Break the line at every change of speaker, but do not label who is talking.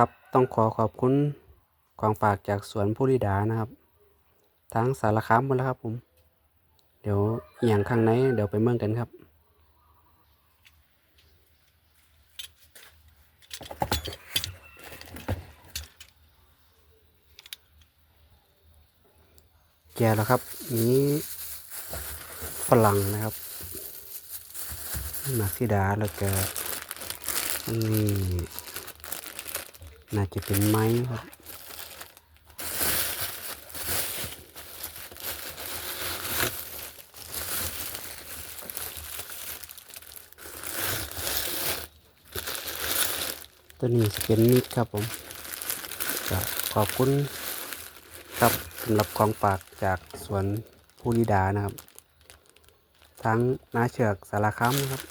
ครับต้องขอขอบคุณของฝากจากสวนผู้ริดานะครับ ทั้งสารคามหมดแล้วครับผม เดี๋ยวอย่างข้างในเดี๋ยวไปเมืองกันครับแก่แล้วครับ นี้ฝรั่งนะครับหมักซิดาแล้วก็อัน น่าจะเป็นไม้ครับตัวนี้จะเป็นมีดครับผมขอบคุณครับสำหรับของฝากจากสวนภูริดานะครับ ทั้งนาเชือกสารคามครับ